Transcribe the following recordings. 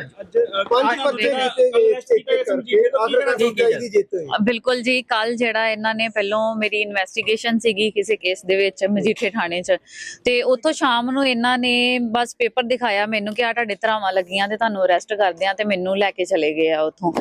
ਅੱਜ ਪੰਜ ਪਰਚੇ ਕੀਤੇ ਗਏ ਇੱਕ ਇੱਕ ਕਰਕੇ ਆਖਰਕਾਰ ਸੱਚਾਈ ਦੀ ਜਿੱਤ ਹੋਈ। ਬਿਲਕੁਲ ਜੀ ਕੱਲ ਜਿਹੜਾ ਇਹਨਾਂ ਨੇ ਪਹਿਲੋਂ ਮੇਰੀ ਇਨਵੈਸਟੀਗੇਸ਼ਨ ਸੀਗੀ ਕਿਸੇ ਕੇਸ ਦੇ ਵਿੱਚ ਮਜੀਠੇ ਥਾਣੇ 'ਚ। ਤੇ ਉੱਥੋਂ ਸ਼ਾਮ ਨੂੰ ਇਹਨਾਂ ਨੇ ਬਸ ਪੇਪਰ ਦਿਖਾਇਆ ਮੈਨੂੰ ਕਿ ਆ ਤੁਹਾਡੇ ਧਰਾਵਾਂ ਲੱਗੀਆਂ ਤੇ ਤੁਹਾਨੂੰ ਅਰੈਸਟ ਕਰਦੇ ਆ ਤੇ ਮੈਨੂੰ ਲੈ ਕੇ ਚਲੇ ਗਏ ਆ ਉੱਥੋਂ।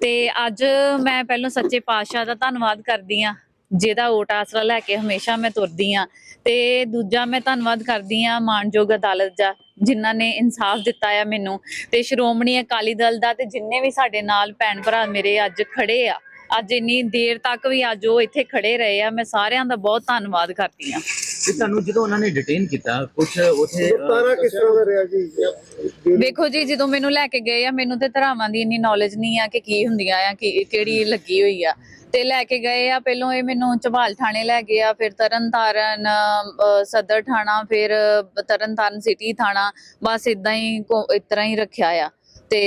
ਤੇ ਅੱਜ ਮੈਂ ਪਹਿਲੋਂ ਸੱਚੇ ਪਾਤਸ਼ਾਹ ਦਾ ਧੰਨਵਾਦ ਕਰਦੀ ਆ। ਜਿਹਦਾ ਓਟ ਆਸਰਾ ਲੈ ਕੇ ਹਮੇਸ਼ਾ ਮੈਂ ਤੁਰਦੀ ਆ। ਤੇ ਦੂਜਾ ਮੈਂ ਧੰਨਵਾਦ ਕਰਦੀ ਆ ਮਾਨਯੋਗ ਅਦਾਲਤ ਦਾ, ਜਿਨ੍ਹਾਂ ਨੇ ਇਨਸਾਫ ਦਿੱਤਾ ਆ ਮੈਨੂੰ। ਤੇ ਸ਼੍ਰੋਮਣੀ ਅਕਾਲੀ ਦਲ ਦਾ ਤੇ ਜਿੰਨੇ ਵੀ ਸਾਡੇ ਨਾਲ ਭੈਣ ਭਰਾ ਮੇਰੇ ਅੱਜ ਖੜੇ ਆ ਅੱਜ ਇੰਨੀ ਦੇਰ ਤੱਕ ਵੀ ਅੱਜ ਉਹ ਇੱਥੇ ਖੜੇ ਰਹੇ ਆ ਮੈਂ ਸਾਰਿਆਂ ਦਾ ਬਹੁਤ ਧੰਨਵਾਦ ਕਰਦੀ ਆ ਤੇ ਤੁਹਾਨੂੰ ਜਦੋਂ ਉਹਨਾਂ ਨੇ ਡਿਟੇਨ ਕੀਤਾ ਕੁਝ ਉਥੇ ਤਾਰਾ ਕਿਸ ਤਰ੍ਹਾਂ ਦਾ ਰਿਹਾ ਜੀ? ਵੇਖੋ ਜੀ ਜਦੋਂ ਮੈਨੂੰ ਲੈ ਕੇ ਗਏ ਆ ਮੈਨੂੰ ਤੇ ਧਰਾਵਾਂ ਦੀ ਇੰਨੀ ਨੌਲੇਜ ਨਹੀਂ ਆ ਕਿ ਕੀ ਹੁੰਦੀਆਂ ਆ ਕਿ ਕਿਹੜੀ ਲੱਗੀ ਹੋਈ ਆ। ਤੇ ਲੈ ਕੇ ਗਏ ਆ ਪਹਿਲੋਂ ਇਹ ਮੈਨੂੰ ਝਬਾਲ ਥਾਣੇ ਲੈ ਗਏ ਆ ਫਿਰ ਤਰਨਤਾਰਨ ਸਦਰ ਥਾਣਾ ਫਿਰ ਤਰਨਤਾਰਨ ਸਿਟੀ ਥਾਣਾ ਬਸ ਇਦਾਂ ਹੀ ਤਰ੍ਹਾਂ ਹੀ ਰੱਖਿਆ ਆ। ਤੇ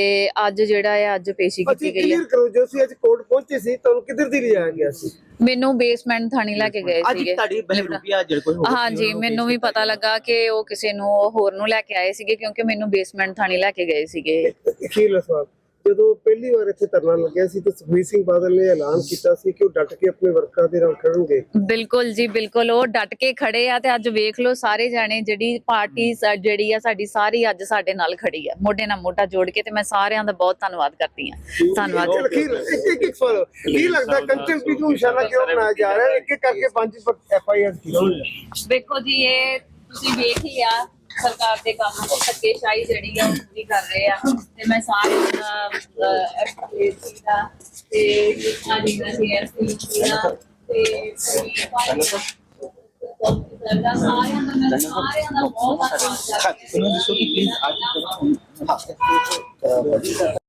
ਅੱਜ ਜਿਹੜਾ ਆ ਅੱਜ ਪੇਸ਼ੀ ਕੀਤੀ ਗਈ ਆ। ਕਲੀਅਰ ਕਰੋ ਜੋ ਸੀ ਅੱਜ ਕੋਰਟ ਪਹੁੰਚੇ ਸੀ ਤੁਹਾਨੂੰ ਕਿੱਧਰ ਦੀ ਲਿਜਾਇਆ ਗਿਆ ਸੀ ਮੈਨੂੰ ਬੇਸਮੈਂਟ ਥਾਣੀ ਲੈ ਕੇ ਗਏ ਅੱਜ ਸੀਗੇ। ਤੁਹਾਡੀ ਬਹਿਰੂਪੀਆ ਜੜ ਕੋਈ ਹੋਰ ਹਾਂਜੀ ਮੈਨੂੰ ਵੀ ਪਤਾ ਲੱਗਾ ਕਿ ਉਹ ਕਿਸੇ ਨੂੰ ਹੋਰ ਨੂੰ ਲੈ ਕੇ ਆਏ ਸੀਗੇ ਕਿਉਂਕਿ ਮੈਨੂੰ ਬੇਸਮੈਂਟ ਥਾਣੀ ਲੈ ਕੇ ਗਏ ਸੀਗੇ। ਅਖੀਰਲਾ ਸਵਾਲ। ਜਦੋਂ ਪਹਿਲੀ ਵਾਰ ਇੱਥੇ ਧਰਨਾ ਲੱਗਿਆ ਸੀ ਤਾਂ ਸੁਖਬੀਰ ਸਿੰਘ ਬਾਦਲ ਨੇ ਐਲਾਨ ਕੀਤਾ ਸੀ ਕਿ ਉਹ ਡਟ ਕੇ ਆਪਣੇ ਵਰਕਰਾਂ ਦੇ ਨਾਲ ਖੜਨਗੇ। ਬਿਲਕੁਲ ਜੀ ਬਿਲਕੁਲ। ਉਹ ਡਟ ਕੇ ਖੜੇ ਆ ਤੇ ਅੱਜ ਵੇਖ ਲਓ ਸਾਰੇ ਜਾਣੇ ਜਿਹੜੀ ਪਾਰਟੀ ਜਿਹੜੀ ਆ ਸਾਡੀ ਸਾਰੀ ਅੱਜ ਸਾਡੇ ਨਾਲ ਖੜੀ ਆ। ਮੋਢੇ ਨਾਲ ਮੋਢਾ ਜੋੜ ਕੇ ਤੇ ਮੈਂ ਸਾਰਿਆਂ ਦਾ ਬਹੁਤ ਧੰਨਵਾਦ ਕਰਦੀ ਆ। ਧੰਨਵਾਦ ਇੱਕ ਇੱਕ ਸਵਾਲ। ਕੀ ਲੱਗਦਾ ਨੂੰ ਨਿਸ਼ਾਨਾ ਕਿਉਂ ਬਣਾਇਆ ਜਾ ਰਿਹਾ ਇੱਕ ਇੱਕ ਕਰਕੇ ਪੰਜ ਐਫ ਆਈ ਆਰ ਕੀਤੀ। ਵੇਖੋ ਜੀ ਇਹ ਤੁਸੀਂ ਵੇਖ ਹੀ ਆ ਸਰਕਾਰ ਦੇ ਕੰਮ ਨੂੰ। ਧੱਕੇਸ਼ਾਹੀ ਜਿਹੜੀ ਆ ਉਹ ਪੂਰੀ ਕਰ ਰਹੇ ਆ। ਤੇ ਮੈਂ ਸਾਰੇ ਐਫਪੀਸੀ ਦਾ ਤੇ ਸਾਡੀ ਦਾ ਸੀਐਸਪੀ ਦਾ ਤੇ ਸਾਰਿਆਂ ਦਾ ਮੈਂ ਸਾਰਿਆਂ ਦਾ ਬਹੁਤ ਧੰਨਵਾਦ ਕਰਦੀ ਹਾਂ ਉਹਨਾਂ ਦੱਸੋ ਕਿ ਪਲੀਜ਼ ਅੱਜ